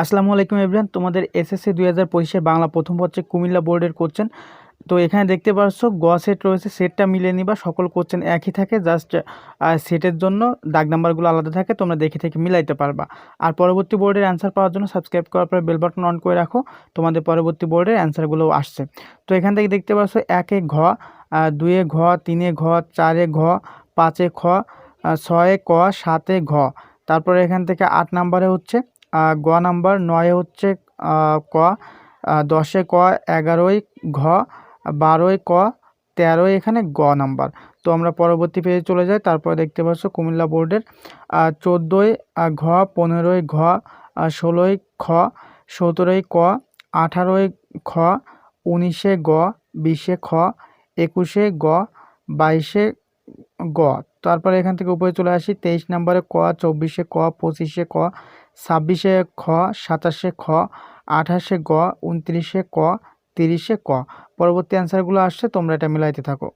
আসসালামু আলাইকুম এভরিওয়ান, তোমাদের এসএসসি দুই হাজার পঁচিশের বাংলা প্রথম পত্রে কুমিল্লা বোর্ডের কোশ্চেন তো এখানে দেখতে পাচ্ছ, গ সেট রয়েছে সেটটা মিলিয়ে নিবা, সকল কোশ্চেন একই থাকে জাস্ট সেটের জন্য দাগ নাম্বারগুলো আলাদা থাকে, তোমরা দেখে থেকে মিলাইতে পারবা। আর পরবর্তী বোর্ডের অ্যান্সার পাওয়ার জন্য সাবস্ক্রাইব করার পরে বেল বাটন অন করে রাখো, তোমাদের পরবর্তী বোর্ডের অ্যান্সারগুলো আসছে। তো এখান থেকে দেখতে পাচ্ছ, একে ঘ দুয়ে ঘ, তিনে ঘ, চারে ঘ, পাঁচে খ ছয়ে ক, সাতে ঘ। তারপরে এখান থেকে আট নাম্বারে হচ্ছে গ নাম্বার নয়ে হচ্ছে ক দশে ক এগারোই ঘ বারোই ক তেরোই এখানে গ নাম্বার। তো আমরা পরবর্তী পেজে চলে যাই, তারপরে দেখতে পাচ্ছ কুমিল্লা বোর্ডের চোদ্দোই ঘ পনেরোই ঘ ষোলোই খ সতেরোই ক আঠারোই খ, উনিশে গ, বিশে খ, একুশে গ, বাইশে গ। তারপরে এখান থেকে উপরে চলে আসি, তেইশ নম্বরে ক, চব্বিশে ক, পঁচিশে ক ছাব্বিশে খ, সাতাশে খ, আঠাশে গ উনত্রিশে ক, তিরিশে ক। পরবর্তী অ্যান্সারগুলো আসছে, তোমরা এটা মিলাইতে থাকো।